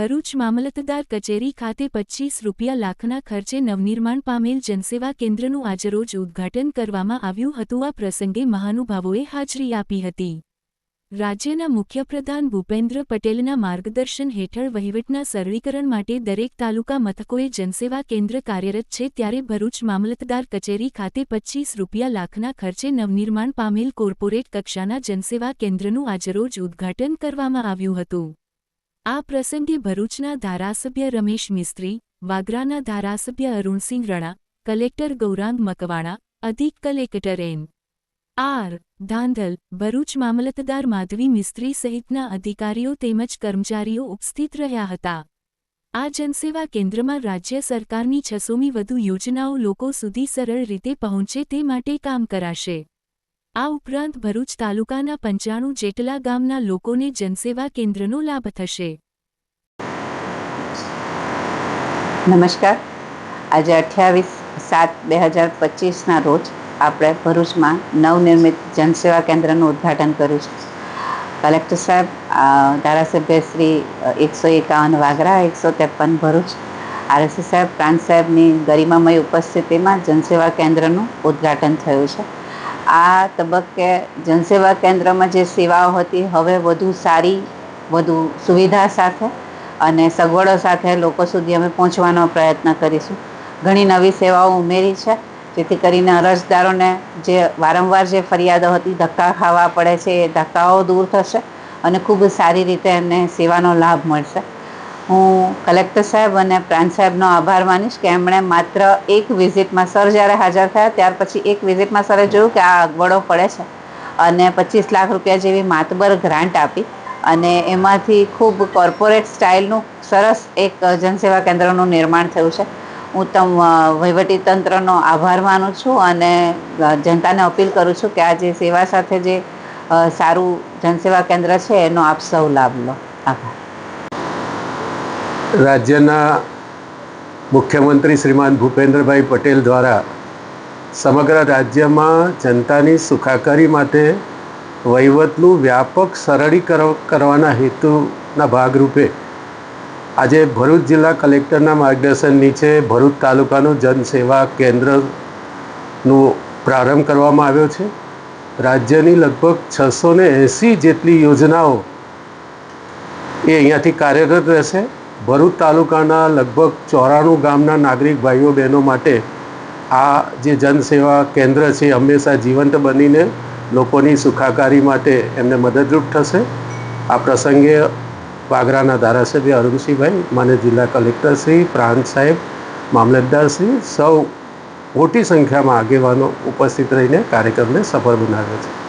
ભરૂચ મામલતદાર કચેરી ખાતે પચ્ચીસ રૂપિયા લાખના ખર્ચે નવનિર્માણ પામેલ જનસેવા કેન્દ્રનું આજરોજ ઉદ્ઘાટન કરવામાં આવ્યું હતું. આ પ્રસંગે મહાનુભાવોએ હાજરી આપી હતી. રાજ્યના મુખ્યપ્રધાન ભૂપેન્દ્ર પટેલના માર્ગદર્શન હેઠળ વહીવટના સરળીકરણ માટે દરેક તાલુકા મથકોએ જનસેવા કેન્દ્ર કાર્યરત છે. ત્યારે ભરૂચ મામલતદાર કચેરી ખાતે પચ્ચીસ રૂપિયા લાખના ખર્ચે નવનિર્માણ પામેલ કોર્પોરેટ કક્ષાના જનસેવા કેન્દ્રનું આજરોજ ઉદ્ઘાટન કરવામાં આવ્યું હતું. આ પ્રસંગે ભરૂચના ધારાસભ્ય રમેશ મિસ્ત્રી, વાગરાના ધારાસભ્ય અરુણસિંહ રણા, કલેક્ટર ગૌરાંગ મકવાણા, અધિક collector N. R. Dhandhal, Bharuch મામલતદાર માધવી મિસ્ત્રી સહિતના અધિકારીઓ તેમજ કર્મચારીઓ ઉપસ્થિત રહ્યા હતા. આ જનસેવા કેન્દ્રમાં રાજ્ય સરકારની છસોમી વધુ યોજનાઓ લોકો સુધી સરળ રીતે પહોંચે તે માટે કામ કરાશે. આ ઉપરાંત ભરૂચ તાલુકાના પંચાણું જેટલા ગામના લોકોને જનસેવા કેન્દ્રનો લાભ થશે. નમસ્કાર. આજે અઠ્યાવીસ સાત બે હજાર પચીસના રોજ આપણે ભરૂચમાં નવનિર્મિત જનસેવા કેન્દ્રનું ઉદ્ઘાટન કર્યું છે. કલેક્ટર સાહેબ ધારાસભ્ય શ્રી એકસો એકાવન વાગરા, એકસો ત્રેપન ભરૂચ, આરએસએસ સાહેબ, પ્રાંત સાહેબની ગરિમામય ઉપસ્થિતિમાં જનસેવા કેન્દ્રનું ઉદ્ઘાટન થયું છે. આ તબક્કે જનસેવા કેન્દ્રમાં જે સેવાઓ હતી, હવે વધુ સારી, વધુ સુવિધા સાથે અને સગવડો સાથે લોકો સુધી અમે પહોંચવાનો પ્રયત્ન કરીશું. ઘણી નવી સેવાઓ ઉમેરી છે, જેથી કરીને અરજદારોને જે વારંવાર જે ફરિયાદો હતી, ધક્કા ખાવા પડે છે, એ ધક્કાઓ દૂર થશે અને ખૂબ સારી રીતે એમને સેવાનો લાભ મળશે. હું કલેક્ટર સાહેબ અને પ્રાંત સાહેબનો આભાર માનીશ કે એમણે માત્ર એક વિઝિટમાં સર જ્યારે હાજર થયા, ત્યાર પછી એક વિઝિટમાં સરે જોયું કે આ અગવડો પડે છે અને પચીસ લાખ રૂપિયા જેવી માતબર ગ્રાન્ટ આપી અને એમાંથી ખૂબ કોર્પોરેટ સ્ટાઇલનું સરસ એક જનસેવા કેન્દ્રનું નિર્માણ થયું છે. હું તમ વહીવટી તંત્રનો આભાર માનું છું અને જનતાને અપીલ કરું છું કે આ જે સેવા સાથે જે સારું જનસેવા કેન્દ્ર છે એનો આપ સૌ લાભ લો. આભાર. રાજ્યના મુખ્યમંત્રી શ્રીમાન ભૂપેન્દ્રભાઈ પટેલ દ્વારા સમગ્ર રાજ્યમાં જનતાની સુખાકારી માટે વહીવટનું વ્યાપક સરળીકરણ કરવાના હેતુના ભાગરૂપે આજે ભરૂચ જિલ્લા કલેક્ટરના માર્ગદર્શન નીચે ભરૂચ તાલુકાનું જનસેવા કેન્દ્રનું પ્રારંભ કરવામાં આવ્યો છે. રાજ્યની લગભગ છસો ને એંસી જેટલી યોજનાઓ એ અહીંયાથી કાર્યરત રહેશે. ભરૂચ તાલુકાના લગભગ ચોરાણું ગામના નાગરિક ભાઈઓ બહેનો માટે આ જે જનસેવા કેન્દ્ર છે, હંમેશા જીવંત બનીને લોકોની સુખાકારી માટે એમને મદદરૂપ થશે. આ પ્રસંગે વાગરાના ધારાસભ્ય અરુણસિંહભાઈ, માન્ય જિલ્લા કલેક્ટરશ્રી પ્રાંત સાહેબ મામલતદારશ્રી સૌ મોટી સંખ્યામાં આગેવાનો ઉપસ્થિત રહીને કાર્યક્રમને સફળ બનાવ્યો છે.